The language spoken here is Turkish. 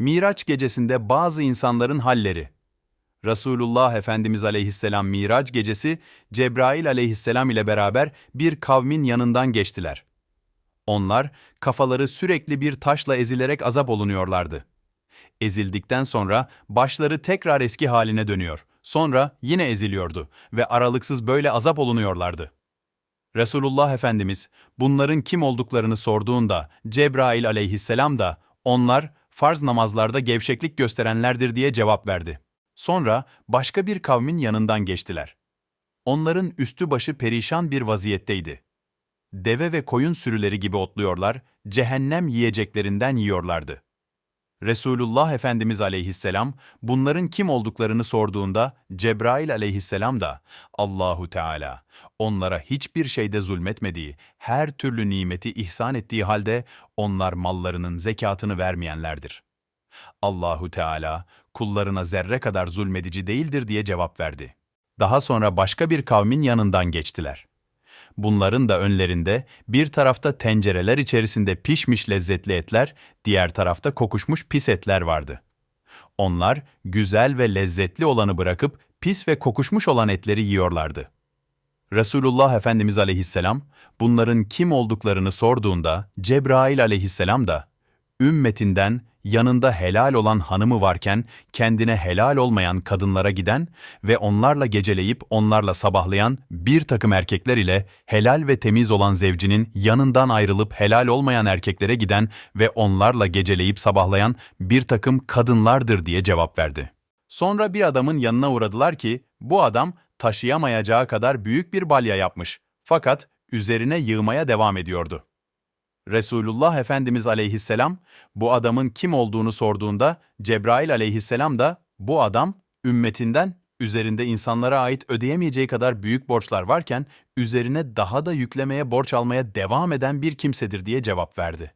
Miraç gecesinde bazı insanların halleri. Resulullah Efendimiz aleyhisselam Miraç gecesi Cebrail aleyhisselam ile beraber bir kavmin yanından geçtiler. Onlar kafaları sürekli bir taşla ezilerek azap olunuyorlardı. Ezildikten sonra başları tekrar eski haline dönüyor. Sonra yine eziliyordu ve aralıksız böyle azap olunuyorlardı. Resulullah Efendimiz bunların kim olduklarını sorduğunda Cebrail aleyhisselam da onlar farz namazlarda gevşeklik gösterenlerdir diye cevap verdi. Sonra başka bir kavmin yanından geçtiler. Onların üstü başı perişan bir vaziyetteydi. Deve ve koyun sürüleri gibi otluyorlar, cehennem yiyeceklerinden yiyorlardı. Resulullah Efendimiz aleyhisselam bunların kim olduklarını sorduğunda Cebrail aleyhisselam da Allahu Teala onlara hiçbir şeyde zulmetmediği, her türlü nimeti ihsan ettiği halde onlar mallarının zekatını vermeyenlerdir. Allahu Teala kullarına zerre kadar zulmedici değildir diye cevap verdi. Daha sonra başka bir kavmin yanından geçtiler. Bunların da önlerinde bir tarafta tencereler içerisinde pişmiş lezzetli etler, diğer tarafta kokuşmuş pis etler vardı. Onlar güzel ve lezzetli olanı bırakıp pis ve kokuşmuş olan etleri yiyorlardı. Resulullah Efendimiz aleyhisselam bunların kim olduklarını sorduğunda Cebrail aleyhisselam da ümmetinden yanında helal olan hanımı varken kendine helal olmayan kadınlara giden ve onlarla geceleyip onlarla sabahlayan bir takım erkekler ile helal ve temiz olan zevcinin yanından ayrılıp helal olmayan erkeklere giden ve onlarla geceleyip sabahlayan bir takım kadınlardır diye cevap verdi. Sonra bir adamın yanına uğradılar ki bu adam taşıyamayacağı kadar büyük bir balya yapmış fakat üzerine yığmaya devam ediyordu. Resulullah Efendimiz aleyhisselam bu adamın kim olduğunu sorduğunda Cebrail aleyhisselam da bu adam ümmetinden üzerinde insanlara ait ödeyemeyeceği kadar büyük borçlar varken üzerine daha da yüklemeye borç almaya devam eden bir kimsedir diye cevap verdi.